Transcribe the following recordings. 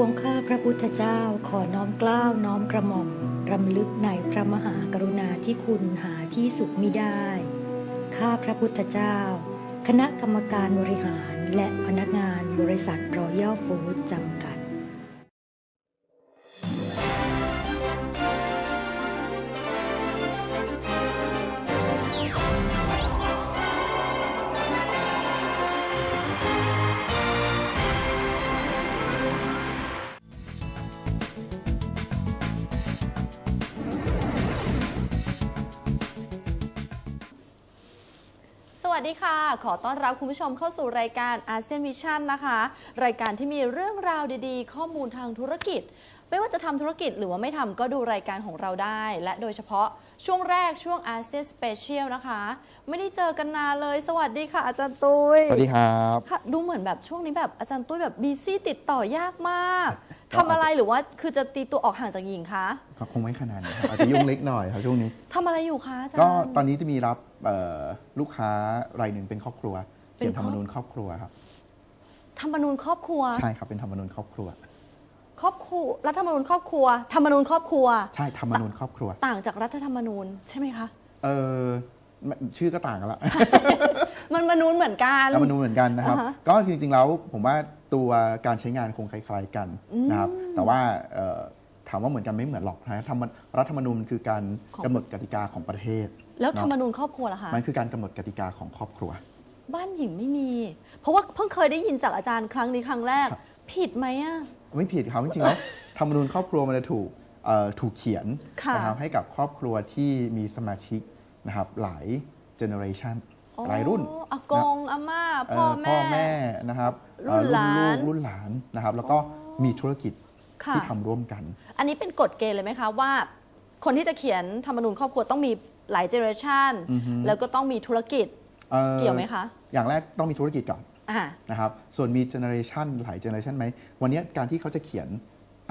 วงข้าพระพุทธเจ้าขอน้อมเกล้าวน้อมกระหม่อมรำลึกในพระมหากรุณาที่คุณหาที่สุดมิได้ ข้าพระพุทธเจ้า คณะกรรมการบริหารและพนักงานบริษัทรอยัลฟู้ดจำกัด วัสดีค่ะ ขอต้อนรับคุณผู้ชมเข้าสู่รายการอาเซียนวิชั่นนะคะ รายการที่มีเรื่องราวดีๆ ข้อมูลทางธุรกิจ ไม่ว่าจะทำธุรกิจหรือว่าไม่ทำก็ดูรายการของเราได้ และโดยเฉพาะช่วงแรกช่วงอาเซียนสเปเชียลนะคะ ไม่ได้เจอกันนานเลย สวัสดีค่ะ อาจารย์ตุ้ยสวัสดีครับค่ะดูเหมือนแบบช่วงนี้แบบอาจารย์ตุ้ยแบบบีซี่ติดต่อยากมากก็ทำอะไรหรือว่าคือจะตีตัวออกห่างจากหญิงคะก็คงไม่ขนาดนี้ครับอาจจะยุ่งเล็กหน่อยครับช่วงนี้ทำอะไรอยู่คะอาจารย์ก็ตอนนี้จะมีรับเอ่อ ลูกค้ารายหนึ่งเป็นครอบครัวเป็เขียนนครธอบรรมนูญครอบครัวครับธรรมนูญครอบครัว ใช่ครับเป็นธรรมนูญครอบครัว ครอบครัวรัฐธรรมนูญครอบครัวธรรมนูญครอบครัว ใช่ธรรมนูญครอบครัว ต่างจากรัฐธรรมนูญใช่ไหมคะเออมันชื่อก็ต่างกันละมันมนูญเหมือนกันธรรมนูญเหมือนกันนะครับอ่าฮะก็จริงๆแล้วผมว่าตัวการใช้งานคงคล้ายๆกันนะครับ แต่ว่าเอ่อถามว่าเหมือนกันไม่เหมือนหรอกนะธรรมรัฐธรรมนูญคือการของกำหนดกติกาของประเทศ แล้วเนอะธรรมนูญครอบครัวล่ะคะมันคือการกำหนดกติกาของครอบครัว บ้านหญิงไม่มี เพราะว่าเพิ่งเคยได้ยินจากอาจารย์ครั้งนี้ครั้งแรกครับผิดไหมอะไม่ผิดครับจริงๆแล้วธรรมนูญครอบครัวมันจะถูกเอ่อถูกเขียนค่ะนะครับให้กับครอบครัวที่มีสมาชิกนะครับหลายเจเนอเรชันอ๋อหลายรุ่นอากงอาม่าเอ่พ่ออแม่พ่อแม่นะครับเอ่อรุ่นหลานลูกรุ่นหลานนะครับ แล้วก็มีธุรกิจค่ะที่ทำร่วมกัน อันนี้เป็นกฎเกณฑ์เลยไหมคะว่า คนที่จะเขียนธรรมนูญครอบครัวต้องมี หลายเจเนอเรชันแล้วก็ต้องมีธุรกิจอ่อเกี่ยวไหมคะ อย่างแรกต้องมีธุรกิจก่อนอ่านะครับ ส่วนมีเจเนอเรชันหลายเจเนอเรชันไหม วันนี้การที่เขาจะเขียน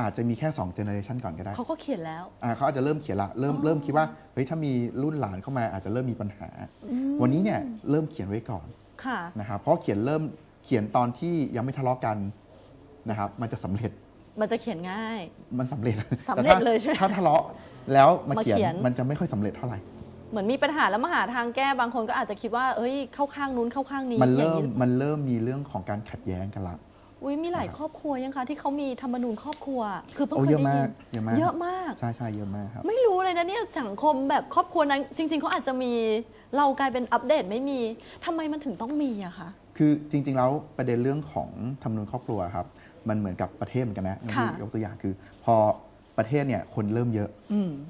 อาจจะมีแค่2เจเนอเรชันก่อนก็ได้ เขาก็เขียนแล้วอ่าเขาอาจจะเริ่มเขียนละ เริ่มเริ่มคิดว่า เฮ้ย ถ้ามีรุ่นหลานเข้ามาอาจจะเริ่มมีปัญหา วันนี้เนี่ยเริ่มเขียนไว้ก่อนค่ะนะครับ เพราะเขียนเริ่มเขียนตอนที่ยังไม่ทะเลาะกันนะครับ มันจะสำเร็จ มันจะเขียนง่าย มันสำเร็จสำเร็จแต่ถ้าเลยใช่ไหมถ้าทะเลาะแล้วมามาเขียนเขียน มันจะไม่ค่อยสำเร็จเท่าไหร่ เหมือนมีปัญหาแล้วมาหาทางแก้บางคนก็อาจจะคิดว่าเอ้ยเข้าข้างนู้นเข้าข้างนี้มันอย่าเริ่งมนี้มันเริ่มมีเรื่องของการขัดแย้งกันละ อุ้ยมีหลายครอบครัวยังคะที่เขามีธรรมนูญครอบครัว คือเพิ่งโอ้เคเยยอะได้มายิกนเยอะมาก เยอะมาก ใช่ใช่เยอะมากครับ ไม่รู้เลยนะเนี่ยสังคมแบบครอบครัวนั้น จริง ๆเขาอาจจะมีเรากลายเป็นอัปเดตไม่มีทำไมมันถึงต้องมีอะคะ คือจริงๆแล้วประเด็นเรื่องของธรรมนูญครอบครัวครับ มันเหมือนกับประเทศเหมือนกันนะค่ะ ยกตัวอย่างคือ พอ ประเทศเนี่ยคนเริ่มเยอะ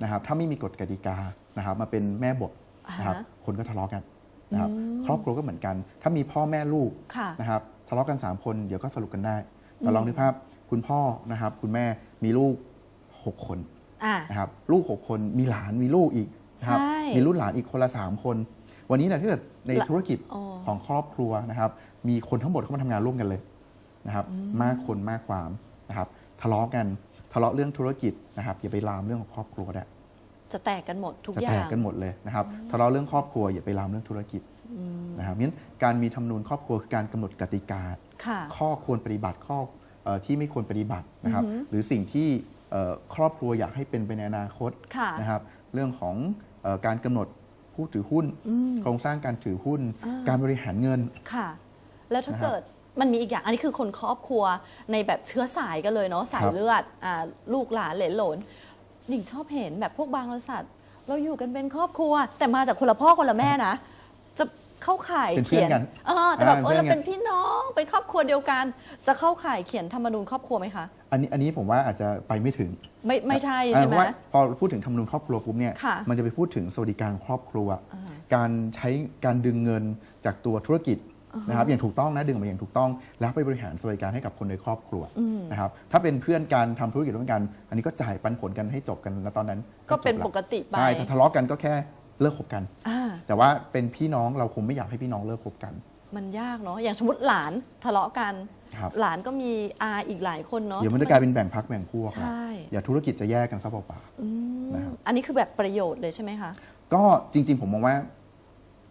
นะครับถ้าไม่มีกฎกติกานะครับมาเป็นแม่บทนะครับอ่าฮะคนก็ทะเลาะกันนะครับครอบครัวก็เหมือนกัน ถ้ามีพ่อแม่ลูกค่ะนะครับทะเลาะกัน 3 คนเดี๋ยวก็สรุปกันได้แต่ลองนึกภาพคุณพ่อนะครับ คุณแม่มีลูก 6 คนอ่านะครับลูก 6 คนมีหลานมีลูกอีกนะครับใช่มีรุ่นหลานอีกคนละ 3 คน วันนี้เนี่ยถ้าเกิดในละธุรกิจอ๋อของครอบครัวนะครับ มีคนทั้งหมดเข้ามาทำงานร่วมกันเลยนะครับ มากคนมากความนะครับทะเลาะกัน ทะเลาะเรื่องธุรกิจนะครับอย่าไปลามเรื่องของครอบครัวได้จะแตกกันหมดทุกจะอย่าแตงกกันหมดเลยนะครับทะเลาะเรื่องครอบครัวอย่าไปลามเรื่องธุรกิจนะครับงั้นการมีธรรมนูญครอบครัวคือการกำหนดกติกาค่ะข้อควรปฏิบัติข้อเอ่อที่ไม่ควรปฏิบัตินะครับ หรือสิ่งที่เอ่อครอบครัวอยากให้เป็นไปในอนาคตค่ะนะครับ เรื่องของเออการกำหนดผู้ถือหุ้น โครงสร้างการถือหุ้น การบริหารเงินค่ะ แล้วถ้านะครับเกิด มันมีอีกอย่างอันนี้คือคนครอบครัวในแบบเชื้อสายกันเลยเนาะสายครับเลือดอ่าลูกหลานเหลนโหลนหญิงชอบเห็นแบบพวกบางบริษัทเราอยู่กันเป็นครอบครัว แต่มาจากคนละพ่อคนละแม่นะ จะเข้าข่ายเป็นเพื่เขีอนยนกันเออแต่แบบอ่าเออเราเพื่อนกันเป็นพี่น้องเป็นครอบครัวเดียวกัน จะเข้าข่ายเขียนธรรมนูญครอบครัวไหมคะอันนี้อันนี้ผมว่าอาจจะไปไม่ถึงไม่ไม่ใช่อ่าใช่เพไหมราะว่าพอพูดถึงธรรมนูญครอบครัวปุ๊บเนี่ยค่ะมันจะไปพูดถึงสวัสดิการของครอบครัว การใช้การดึงเงินจากตัวธุรกิจ นะครับอย่างถูกต้องนะดึงออกมาอย่างถูกต้อง แล้วไปบริหารสวัสดิการให้กับคนในครอบครัวนะครับถ้าเป็นเพื่อนกันทำธุรกิจร่วมกัน อันนี้ก็จ่ายปันผลกันให้จบกันแล้วตอนนั้น ก็เป็นจบละปกติไปใช่ถ้าทะเลาะกันก็แค่เลิกคบกันอ่าแต่ว่าเป็นพี่น้องเราคงไม่อยากให้พี่น้องเลิกคบกัน มันยากเนาะอย่างสมมติหลานทะเลาะกันครับหลานก็มีอาอีกหลายคนเนาะเดี๋ยวมันจะกลายเป็นแบ่งพักแบ่งพวกใช่ละอย่าธุรกิจจะแยกกันซะเปล่าอืมนะครับอันนี้คือแบบประโยชน์เลยใช่ไหมคะๆก็จริง ๆ ผมมองว่า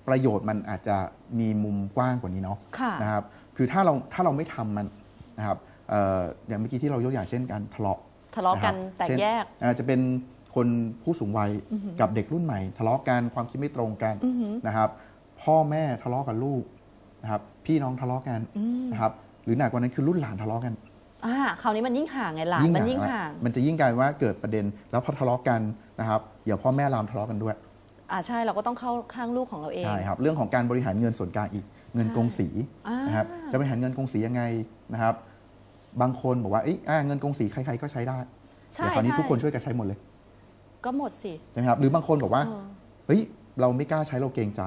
ประโยชน์มันอาจจะมีมุมกว้างกว่านี้เนาะค่ะนะครับ คือถ้าเราถ้าเราไม่ทำมันนะครับเอ่ออย่างเมื่อกี้ที่เรายกอย่างเช่นการทะเลาะทะเลาะกันนะครับแตกเช่นแยกอาจจะเป็นคนผู้สูงวัยกับเด็กรุ่นใหม่ ทะเลาะกันความคิดไม่ตรงกันนะครับ พ่อแม่ทะเลาะกับลูกนะครับพี่น้องทะเลาะกันนะครับหรือหนักกว่านั้นคือรุ่นหลานทะเลาะกันอ่าคราวนี้มันยิ่งห่างไงหลานมันยิ่งละห่าง มันจะยิ่งกลายว่าเกิดประเด็น แล้วพอทะเลาะกันนะครับเดี๋ยวพ่อแม่รามทะเลาะกันด้วย อ่าใช่เราก็ต้องเข้าข้างลูกของเราเอง ใช่ครับ เรื่องของการบริหารเงินส่วนกลางอีกเงินใช่กงสีอ่านนะครับจะบริหารเงินกงสียังไงนะครับ บางคนบอกว่าเอ้ยอ่าเงินกงสีใครๆก็ใช้ได้ใช่เดี๋ยวคราวนี้ใช่ทุกคนช่วยกันใช้หมดเลย ก็หมดสิใช่ไหมครับหรือบางคนบอกว่าเออเฮ้ยเราไม่กล้าใช้เราเกรงใจ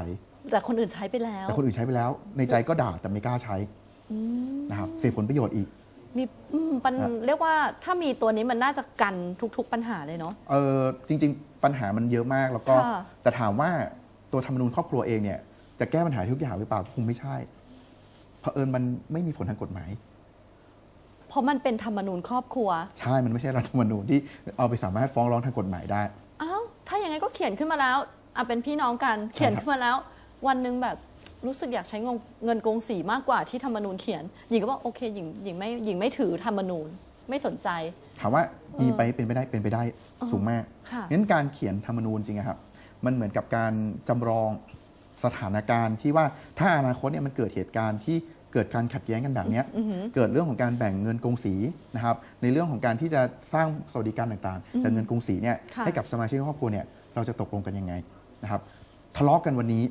แต่คนอื่นใช้ไปแล้ว แต่คนอื่นใช้ไปแล้ว ในใจก็ด่าแต่ไม่กล้าใช้นะครับเสียผลประโยชน์อีก มีอืมปัญครับเรียกว่าถ้ามีตัวนี้มันน่าจะกันทุก ๆ ปัญหาเลยเนาะ เออจริง ๆ ปัญหามันเยอะมากแล้วก็ ค่ะ แต่ถามว่าตัวธรรมนูญครอบครัวเองเนี่ยจะแก้ปัญหาทุกอย่างหรือเปล่าคงไม่ใช่เผอิญมันไม่มีผลทางกฎหมาย เพราะมันเป็นธรรมนูญครอบครัว ใช่ มันไม่ใช่รัฐธรรมนูญที่เอาไปสามารถฟ้องร้องทางกฎหมายได้ อ้าว ถ้าอย่างไงก็เขียนขึ้นมาแล้ว อะเป็นพี่น้องกัน เขียนขึ้นมาแล้ว วันหนึ่งแบบ รู้สึกอยากใช้เงินเงินกงสีมากกว่าที่ธรรมนูญเขียน หญิงก็บอกโอเคหญิงหญิงไม่หญิงไม่ถือธรรมนูญไม่สนใจ ถามว่ามีไปเป็นไปได้เป็นไปได้สูงมากค่ะงั้นการเขียนธรรมนูญจริงอะครับ มันเหมือนกับการจำลองสถานการณ์ที่ว่าถ้าอนาคตเนี่ยมันเกิดเหตุการณ์ที่เกิดการขัดแย้งกันแบบเนี้ยเกิดเรื่องของการแบ่งเงินกงสีนะครับในเรื่องของการที่จะสร้างสวัสดิการต่างๆ จากเงินกงสีเนี่ยค่ะให้กับสมาชิกครอบครัวเนี่ยเราจะตกลงกันยังไงนะครับทะเลาะกันวันนี้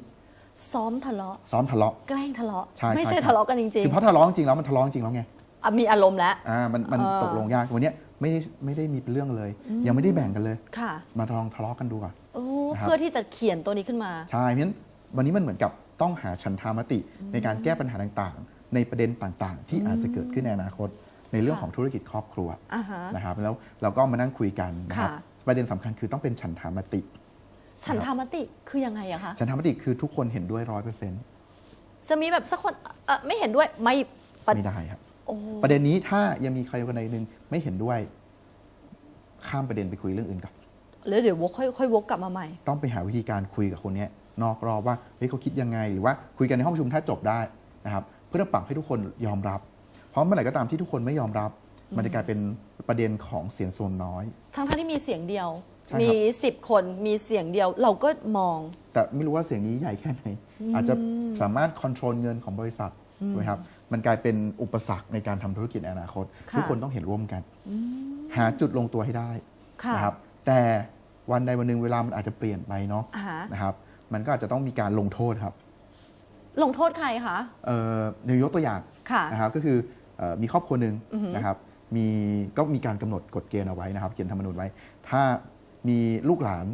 ซ้อมทะเลาะ ซ้อมทะเลาะ แกล้งทะเลาะ ใช่ไม่ใช่ใช่ใช่ ทะเลาะกันจริงคือเพราะทะเลาะจริงๆแล้วมันทะเลาะจริงแล้วไงๆอะมีอารมณ์แล้ว อ่ามันมันเออ ตกลงยากวันเนี้ยไม่ได้ไม่ได้มีเป็นเรื่องเลย ยังไม่ได้แบ่งกันเลย ค่ะมาลองทะเลาะกันดูก่อน โอ้นะครับ เพื่อที่จะเขียนตัวนี้ขึ้นมา ใช่เพราะฉะนั้นวันนี้มันเหมือนกับต้องหาชันธามติในการแก้ปัญหาต่างๆ ในประเด็นต่างๆ ที่อาจจะเกิดขึ้นในอนาคต ในเรื่องค่ะ ของธุรกิจครอบครัวอ่าฮะ นะครับแล้วเราก็มานั่งคุยกันนะครับค่ะ ประเด็นสำคัญคือต้องเป็นฉันทามติ ฉันธรรมติคือยังไงอะคะฉันทามติคือทุกคนเห็นด้วยร้อยเปอร์เซ็นต์จะมีแบบสักคนเออไม่เห็นด้วยไม่ปะไม่ได้ครับโอ้ประเด็นนี้ถ้ายังมีใครคนใดหนึ่งไม่เห็นด้วย ข้ามประเด็นไปคุยเรื่องอื่นก่อนแล้วเดี๋ยววกค่อยค่อยวกกลับมาใหม่ ต้องไปหาวิธีการคุยกับคนเนี้ยนอกรอบว่าเฮ้ยเขาคิดยังไง หรือว่าคุยกันในห้องประชุมถ้าจบได้นะครับเพื่อปรับให้ทุกคนยอมรับ เพราะเมื่อไหร่ก็ตามที่ทุกคนไม่ยอมรับ มันจะกลายเป็นประเด็นของเสียงส่วนน้อย ทั้งทที่มีเสียงเดียว ใช่ครับ มีสิบคนมีเสียงเดียวเราก็มอง แต่ไม่รู้ว่าเสียงนี้ใหญ่แค่ไหน อาจจะสามารถควบคุมเงินของบริษัทถูกไหมครับมันกลายเป็นอุปสรรคในการทำธุรกิจในอนาคต ค่ะ ทุกคนต้องเห็นร่วมกัน หาจุดลงตัวให้ได้ค่ะนะครับแต่วันใดวันหนึ่งเวลามันอาจจะเปลี่ยนไปเนาะอ่าฮะนะครับมันก็อาจจะต้องมีการลงโทษครับลงโทษใครคะเอ่อเดี๋ยวยกตัวอย่าง ค่ะ นะครับก็คือเอ่อมีครอบครัวหนึ่งนะครับมีก็มีการกำหนดกฎเกณฑ์เอาไว้นะครับเขียนธรรมนูญไว้ ถ้า มีลูกหลาน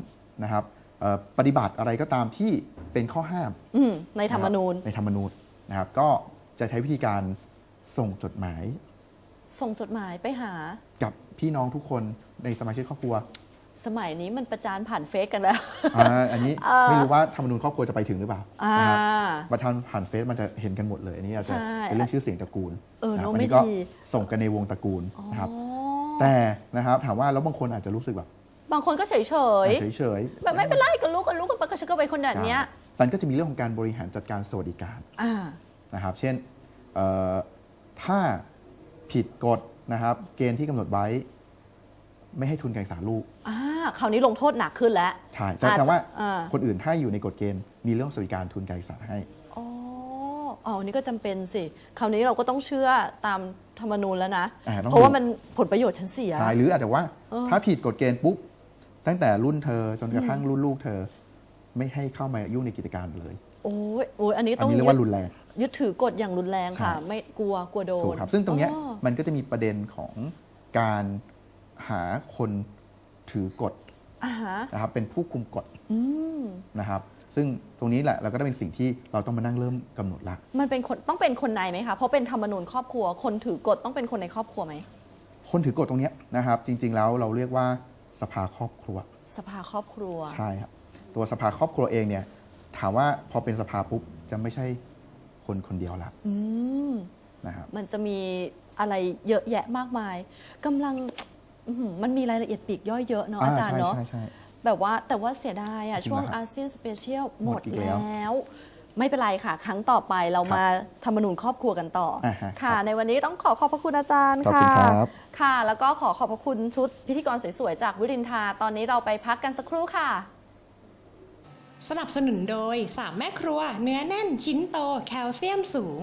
นะครับเอ่อปฏิบัติอะไรก็ตามที่เป็นข้อห้ามอืมในธรรมนูญะคบในธรรมนูญนะครับ ก็จะใช้วิธีการส่งจดหมาย ส่งจดหมายไปหา กับพี่น้องทุกคนในสมาชิกครอบครัว สมัยนี้มันประจานผ่านเฟซกันแล้วอ่าอันนี้เอ่อไม่รู้ว่าธรรมนูญครอบครัวจะไปถึงหรือเปล่าอ่านะครับประธานผ่านเฟซมันจะเห็นกันหมดเลยอันนี้อาจจะใช่เป็นเรื่องชื่อเสียงตระกูลเออนะครับเนอะอันนี้ไม่ก็ดีส่งกันในวงตระกูลนะครับอ๋อแต่นะครับถามว่าแล้วบางคนอาจจะรู้สึกแบบ บางคนก็เฉยเฉยเฉยๆๆแบบไม่เป็นไรกับลูกกับลูกกับปกฉันก็เป็นคนแบบเนี้ยใช่มันก็จะมีเรื่องของการบริหารจัดการสวัสดิการอ่านะครับ เช่นเอ่อถ้าผิดกฎนะครับ เกณฑ์ที่กำหนดไว้ ไม่ให้ทุนการศึกษาลูกอ่าคราวนี้ลงโทษหนักขึ้นแล้วใช่แต่อาจจะถามว่าอ่าคนอื่นถ้าอยู่ในกฎเกณฑ์มีเรื่องสวัสดิการทุนการศึกษาให้อ๋ออ๋ออันนี้ก็จำเป็นสิ คราวนี้เราก็ต้องเชื่อตามธรรมนูญแล้วนะอ่าต้องเพราะว่ามันผลประโยชน์ฉันเสียใช่หรืออาจจะว่าเออถ้าผิดกฎเกณฑ์ปุ๊บ ตั้งแต่รุ่นเธอจนกระทั่งรุ่นลูกเธอ ไม่ให้เข้ามายุ่งในกิจการเลย โอ้ยโอ้ยอันนี้อัต้นองนี้เรียกว่ารุนแรงยึดถือกฎอย่างรุนแรงค่ะใช่ไม่กลัวกลัวโดนถูกครับซึ่งตรงเนี้ยอ๋อมันก็จะมีประเด็นของการหาคนถือกฎอ่าฮะนะครับเป็นผู้คุมกฎอืมนะครับซึ่งตรงนี้แหละเราก็ได้เป็นสิ่งที่เราต้องมานั่งเริ่มกำหนดละมันเป็นคนต้องเป็นคนในไหมคะเพราะเป็นธรรมนูญครอบครัว คนถือกฎต้องเป็นคนในครอบครัวไหมคนถือกฎตรงเนี้ยนะครับ จริง ๆ แล้วเราเรียกว่า สภาครอบครัว สภาครอบครัว ใช่ครับตัวสภาครอบครัวเองเนี่ยถามว่าพอเป็นสภาปุ๊บจะไม่ใช่คนคนเดียวละอืมนะครับมันจะมีอะไรเยอะแยะมากมายกำลังอื้อหือมันมีรายละเอียดปลีกย่อยเยอะเนาะอาจารย์ใช่เนาะใช่ใช่ แบบว่าแต่ว่าเสียดายอะจริงช่วงเหรอครับอาเซียนสเปเชียลหหมมดดอีกแล้วแล้ว ไม่เป็นไรค่ะ ครั้งต่อไปเรามาธรรมนูญครอบครัวกันต่ออาฮะค่ะครับในวันนี้ต้องขอขอบพระคุณอาจารย์ขอบค่ะคุณครับค่ะ แล้วก็ขอขอบพระคุณชุดพิธีกรสวยๆจากวิรินทาตอนนี้เราไปพักกันสักครู่ค่ะ สนับสนุนโดย3แม่ครัว เนื้อแน่นชิ้นโตแคลเซียมสูง